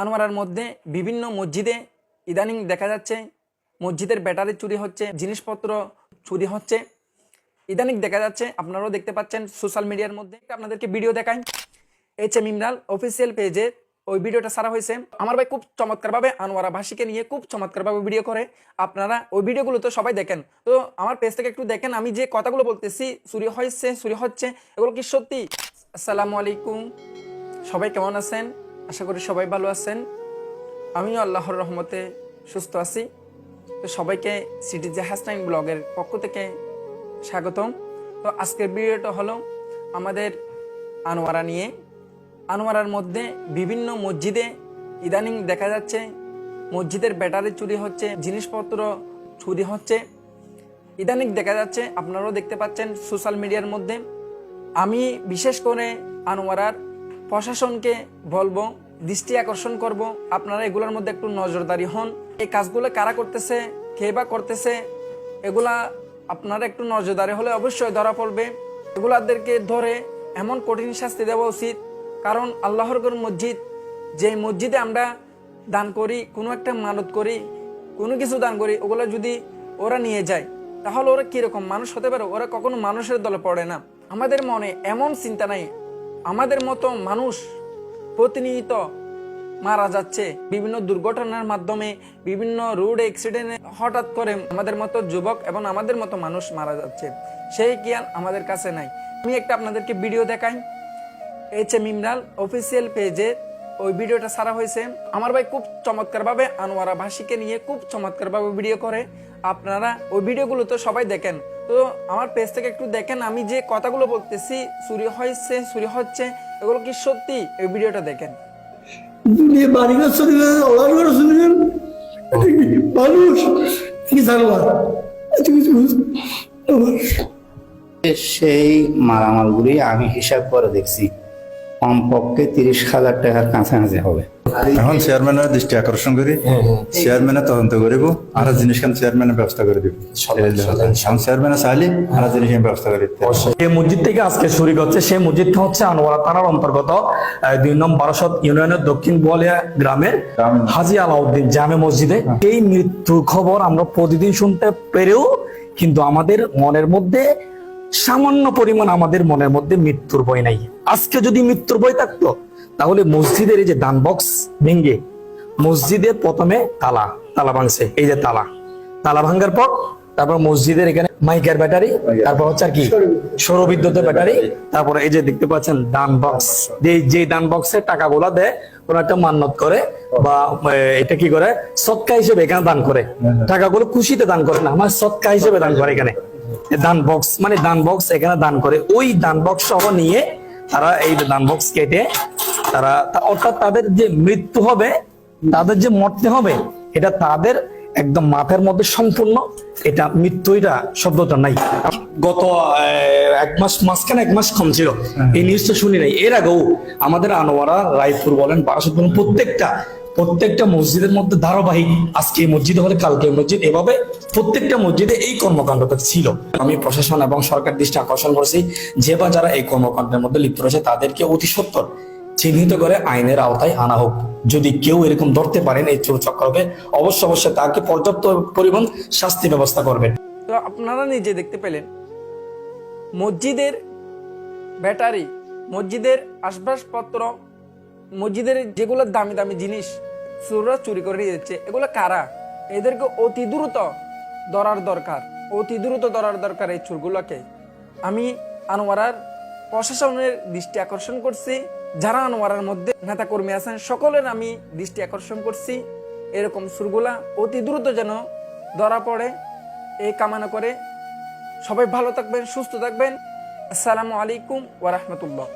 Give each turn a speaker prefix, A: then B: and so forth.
A: আনোয়ারার মধ্যে বিভিন্ন মসজিদে ইদানিং দেখা যাচ্ছে মসজিদের ব্যাটারি চুরি হচ্ছে, জিনিসপত্র চুরি হচ্ছে। ইদানিং দেখা যাচ্ছে, আপনারাও দেখতে পাচ্ছেন সোশ্যাল মিডিয়ার মধ্যে। আপনাদেরকে ভিডিও দেখাই। এইচ এম ইমরান অফিসিয়াল পেজে ওই ভিডিওটা সারা হয়েছে। আমার ভাই খুব চমৎকারভাবে আনোয়ারা ভাষীকে নিয়ে খুব চমৎকারভাবে ভিডিও করে। আপনারা ওই ভিডিওগুলো তো সবাই দেখেন। তো আমার পেজ থেকে একটু দেখেন, আমি যে কথাগুলো বলতেছি, চুরি হয়েছে, চুরি হচ্ছে, এগুলো কি সত্যি? আসসালামু আলাইকুম। সবাই কেমন আছেন? আশা করি সবাই ভালো আছেন। আমিও আল্লাহর রহমতে সুস্থ আছি। তো সবাইকে সিটি জাহাজ টাইম ব্লগের পক্ষ থেকে স্বাগতম। তো আজকের ভিডিওটা হলো আমাদের আনোয়ারা নিয়ে। আনোয়ারার মধ্যে বিভিন্ন মসজিদে ইদানিং দেখা যাচ্ছে মসজিদের ব্যাটারি চুরি হচ্ছে, জিনিসপত্র চুরি হচ্ছে। ইদানিং দেখা যাচ্ছে, আপনারাও দেখতে পাচ্ছেন সোশ্যাল মিডিয়ার মধ্যে। আমি বিশেষ করে আনোয়ারার প্রশাসনকে বলব, দৃষ্টি আকর্ষণ করব। আপনারা এগুলোর মধ্যে একটু নজরদারি হন। এই কাজগুলো কারা করতেছে, কে বা করতেছে, এগুলা আপনারা একটু নজরদারি হলে অবশ্যই ধরা পড়বে। এগুলাদেরকে ধরে এমন কঠিন শাস্তি দেওয়া উচিত। কারণ আল্লাহর মসজিদ যে মসজিদে আমরা দান করি, কোনো একটা মানত করি, কোনো কিছু দান করি, ওগুলো যদি ওরা নিয়ে যায়, তাহলে ওরা কীরকম মানুষ হতে পারে? ওরা কখনো মানুষের দলে পড়ে না। আমাদের মনে এমন চিন্তা নাই আমাদের মতো মানুষ প্রতিনিয়ত মারা যাচ্ছে। বিভিন্ন দুর্ঘটনার মাধ্যমে, বিভিন্ন রোড অ্যাক্সিডেন্টে হঠাৎ করে আমাদের মতো যুবক এবং আমাদের মতো মানুষ মারা যাচ্ছে। সেই জ্ঞান আমাদের কাছে নাই। আমি একটা আপনাদেরকে ভিডিও দেখাই। এইচ এম ইমরান অফিসিয়াল পেজে ওই ভিডিওটা সারা হয়েছে। আমার ভাই খুব চমৎকারভাবে আনোয়ারা ভাষীকে নিয়ে খুব চমৎকারভাবে ভিডিও করে। আপনারা ওই ভিডিওগুলো তো সবাই দেখেন। তো আমার পেজ থেকে একটু দেখেন আমি যে কথাগুলো বলতেছি চুরি হয়েছে চুরি হচ্ছে এগুলো কি সত্যি? এই ভিডিওটা দেখেন।
B: বাড়িঘর ওলার মানুষ কি
C: সেই মালামালগুলি আমি হিসাব করে দেখছি। কমপক্ষে তিরিশ হাজার টাকার কাছাকাছি হবে।
D: এখন চেয়ারম্যানের দৃষ্টি আকর্ষণ করি। চেয়ারম্যানে তদন্ত করিব। আর জিনিস খান চেয়ারম্যানের ব্যবস্থা করে দিব। এখন চেয়ারম্যানে চাইলে আর জিনিস আমি ব্যবস্থা করে দিতে
E: যে মসজিদ থেকে আজকে শুরু করছে সেই মসজিদটা হচ্ছে আনোয়ারা থানার অন্তর্গত দুই নম্বর বারাসত ইউনিয়নের দক্ষিণ বোয়ালিয়া গ্রামের হাজি আলাউদ্দিন জামে মসজিদে। এই মৃত্যুর খবর আমরা প্রতিদিন শুনতে পেরেও কিন্তু আমাদের মনের মধ্যে সামান্য পরিমাণ আমাদের মনের মধ্যে মৃত্যুর ভয় নাই। আজকে যদি মৃত্যুর ভয় থাকতো, তাহলে মসজিদের এই যে দান বক্স ভেঙ্গে মসজিদের প্রথমে তালা তালা ভাঙছে। এই যে তালা তালা ভাঙার পর তারপর মসজিদের এখানে মাইকের ব্যাটারি, তারপর হচ্ছে আর কি, সৌর বিদ্যুতের ব্যাটারি, তারপরে এই যে দেখতে পাচ্ছেন দান বক্স যে যে দান টাকা টাকাগুলা দেয় কোন একটা মান্নত করে বা এটা কি করে? সৎকা হিসেবে এখানে দান করে। টাকাগুলো খুশিতে দান করে না আমার সৎকা হিসেবে দান করে এখানে। দান বক্স মানে দান বক্স এখানে দান করে। ওই দান বক্স সহ নিয়ে তারা এই দান বক্স কেটে তারা অর্থাৎ তাদের যে মৃত্যু হবে তাদের যে মরতে হবে এটা তাদের একদম মাথার মধ্যে সম্পূর্ণ এটা মৃত্যু এটা শব্দটা নাই। গত এক মাস মাঝখানে এক মাস কম ছিল। এই নিউজটা শুনি নাই। এর আগেও আমাদের আনোয়ারা রায়পুর বলেন বারাসত বলেন প্রত্যেকটা প্রত্যেকটা মসজিদের মধ্যে ধারাবাহিক আজকে এই মসজিদে হলে কালকে মসজিদ। এভাবে প্রত্যেকটা মসজিদে এই কর্মকাণ্ডটা ছিল। আমি প্রশাসন এবং সরকার দৃষ্টি আকর্ষণ করছি যে বা যারা এই কর্মকাণ্ডের মধ্যে লিপ্ত রয়েছে, তাদেরকে অতি সত্তর চিহ্নিত করে আইনের আওতায় আনা হোক। যদি কেউ এরকম ধরতে পারেন এই চোর চক্রকে অবশ্য অবশ্যই তাকে পর্যাপ্ত পরিমাণ শাস্তি ব্যবস্থা করবেন।
A: তো আপনারা নিজে দেখতে পেলেন, মসজিদের ব্যাটারি, মসজিদের আসবাবপত্র মসজিদের যেগুলো দামি দামি জিনিস চোররা চুরি করে নিয়ে যাচ্ছে। এগুলো কারা? এদেরকে অতি দ্রুত ধরার দরকার। অতি দ্রুত ধরার দরকার এই চোরগুলোকে। আমি আনোয়ারার প্রশাসনের দৃষ্টি আকর্ষণ করছি। যারা আনোয়ারার মধ্যে নেতা কর্মী আছেন, সকলের আমি দৃষ্টি আকর্ষণ করছি। এরকম সুরগুলা অতি দ্রুত যেন ধরা পড়ে, এই কামনা করে সবাই ভালো থাকবেন, সুস্থ থাকবেন। আসসালামু আলাইকুম ওয়া রাহমাতুল্লাহ।